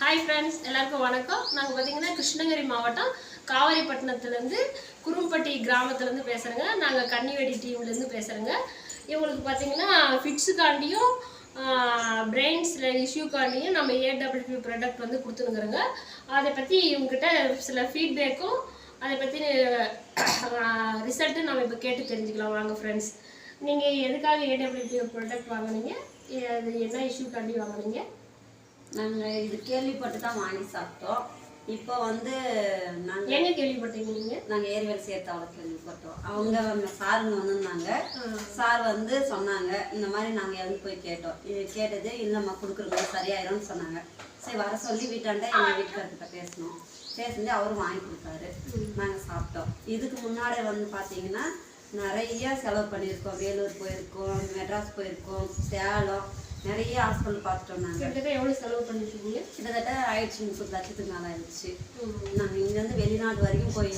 Hi friends எல்லாருக்கும் வணக்கம். நாங்கள் பார்த்தீங்கன்னா கிருஷ்ணகிரி மாவட்டம் காவேரிப்பட்டினத்துலேருந்து குரும்பட்டி கிராமத்துலேருந்து பேசுகிறேங்க நாங்கள் கன்னிவெடி டீம்லேருந்து பேசுகிறேங்க இவங்களுக்கு பார்த்தீங்கன்னா ஃபிட்ஸுக்காண்டியும் பிரெயின்ஸில் இஷ்யூக்காண்டியும் நம்ம ஏடபிள்யூ ப்ராடக்ட் வந்து கொடுத்துருக்குறோங்க அதை பற்றி இவங்ககிட்ட சில ஃபீட்பேக்கும் அதை பற்றி ரிசல்ட்டு நம்ம இப்போ கேட்டு தெரிஞ்சுக்கலாம். வாங்க ஃப்ரெண்ட்ஸ் நீங்கள் எதுக்காக ஏடபிள்யூ ப்ராடக்ட் வாங்குனீங்க? அது என்ன இஷ்யூக்காண்டி வாங்கினீங்க? நாங்கள் இது கேள்விப்பட்டு தான் வாங்கி சாப்பிட்டோம். இப்போ வந்து நாங்கள் எங்க கேள்விப்பட்டீங்க நீங்க? நாங்கள் ஏரிவேல் சேர்த்தாவில் கேள்விப்பட்டோம். அவங்க சாருங்க வந்திருந்தாங்க. சார் வந்து சொன்னாங்க இந்த மாதிரி நாங்கள் இறந்து போய் கேட்டோம்? இது கேட்டது இல்லைம்மா கொடுக்குறவங்க சரியாயிரும்னு சொன்னாங்க. சரி வர சொல்லி வீட்டாண்ட எங்கள் வீட்டுக்காரர்கிட்ட பேசணும். பேசிட்டு அவரும் வாங்கி கொடுத்தாரு. நாங்கள் சாப்பிட்டோம். இதுக்கு முன்னாடி வந்து பார்த்தீங்கன்னா நிறைய செலவு பண்ணியிருக்கோம். வேலூர் போயிருக்கோம் மெட்ராஸ் போயிருக்கோம் சேலம். நிறைய ஹாஸ்பிட்டல் பார்த்துட்டோம் நாங்கள் கிட்டத்தட்ட எவ்வளவு செலவு பண்ணிருக்கீங்க? கிட்டத்தட்ட ஆயிடுச்சு முப்பது லட்சத்துக்கு மேலே ஆயிடுச்சு. நாங்கள் இங்கேருந்து வெளிநாடு வரைக்கும் போய்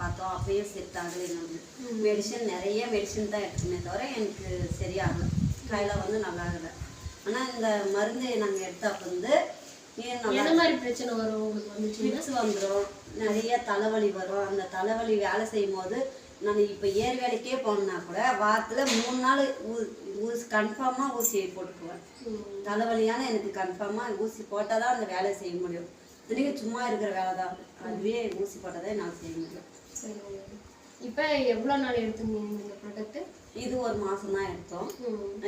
பார்த்தோம் அப்பயே செட் ஆகலை எங்களுக்கு. மெடிசன் நிறைய மெடிசன் தான் எடுத்துமே தவிர எனக்கு சரியாகல. கையில் வந்து நல்லா ஆகலை. ஆனால் இந்த மருந்து நாங்கள் எடுத்தப்ப வந்து எந்த மாதிரி பிரச்சனை வரும்? உங்களுக்கு வந்துச்சு வந்துடும் நிறைய தலைவலி வரும். அந்த தலைவலி வேலை செய்யும் போது நான் இப்போ ஏர் வேலைக்கே போனேன்னா கூட வாரத்தில் மூணு நாள் ஊ- ஊசி கன்ஃபார்மாக ஊசி போட்டுக்குவேன். தலைவலியான எனக்கு கன்ஃபார்மாக ஊசி போட்டால் தான் அந்த வேலையை செய்ய முடியும். இதுலேயும் சும்மா இருக்கிற வேலை தான். அதுவே ஊசி போட்டால் தான் என்னால் செய்ய முடியும். இப்போ எவ்வளோ நாள் எடுத்துருந்தீங்க இந்த ப்ராடக்ட் இது ஒரு மாதம் தான் எடுத்தோம்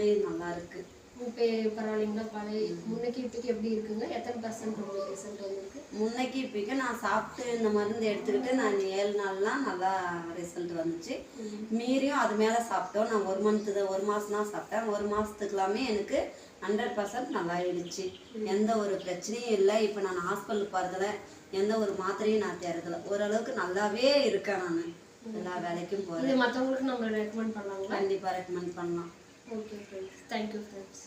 இது நல்லா இருக்கு. இப்போ பரவாயில்லைங்களா பழைய முன்னைக்கு இப்போக்கு எப்படி இருக்குங்க? எத்தனை பர்சன்ட் உங்களுக்கு ரிசல்ட் வந்திருக்கு? முன்னைக்கு இப்போக்கு நான் சாப்பிட்டு இந்த மருந்து எடுத்துக்கிட்டு நான் ஏழு நாள்லாம் நல்லா ரிசல்ட் வந்துச்சு. மீறியும் அது மேலே சாப்பிட்டோம். நான் ஒரு மந்த்து ஒரு மாதம் தான் சாப்பிட்டேன். ஒரு மாதத்துக்குலாமே எனக்கு ஹண்ட்ரட் பர்சன்ட் நல்லா ஆயிடுச்சு எந்த ஒரு பிரச்சனையும் இல்லை. இப்போ நான் ஹாஸ்பிட்டல் போகிறதுல எந்த ஒரு மாத்திரையும் நான் தேர்றதில்ல ஓரளவுக்கு நல்லாவே இருக்கேன் நான். எல்லா வேலைக்கும் போகிறேன் மற்றவங்களுக்கு நம்ம ரெக்கமெண்ட் பண்ணலாங்களா? கண்டிப்பாக ரெக்கமெண்ட் பண்ணலாம். Okay friends thank you friends